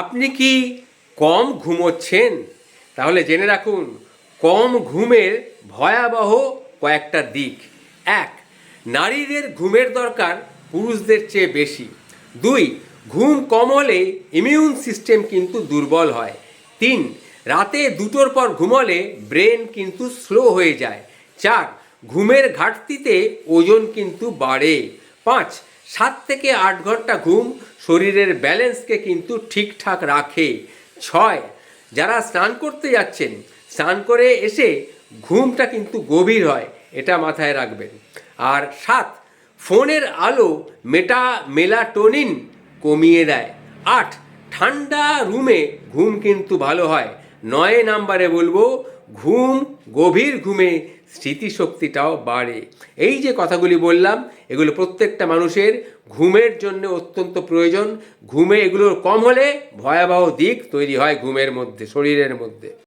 আপনি কি কম ঘুমোচ্ছেন? তাহলে জেনে রাখুন, কম ঘুমের ভয়াবহ কয়েকটা দিক। এক, নারীদের ঘুমের দরকার পুরুষদের চেয়ে বেশি। দুই, ঘুম কম হলে ইমিউন সিস্টেম কিন্তু দুর্বল হয়। তিন, রাতে দুটোর পর ঘুমলে ব্রেন কিন্তু স্লো হয়ে যায়। চার, ঘুমের ঘাটতিতে ওজন কিন্তু বাড়ে। পাঁচ, সাত থেকে আট ঘণ্টা ঘুম শরীরের ব্যালেন্সকে কিন্তু ঠিকঠাক রাখে। ছয়, যারা স্নান করতে যাচ্ছেন, স্নান করে এসে ঘুমটা কিন্তু গভীর হয়, এটা মাথায় রাখবেন। আর সাত, ফোনের আলো মেটা মেলাটোনিন কমিয়ে দেয়। আট, ঠান্ডা রুমে ঘুম কিন্তু ভালো হয়। নয় নাম্বারে বলব ঘুম, গভীর ঘুমে স্মৃতিশক্তিটাও বাড়ে। এই যে কথাগুলি বললাম, এগুলো প্রত্যেকটা মানুষের ঘুমের জন্য অত্যন্ত প্রয়োজন। ঘুমে এগুলোর কম হলে ভয়াবহ দিক তৈরি হয় ঘুমের মধ্যে, শরীরের মধ্যে।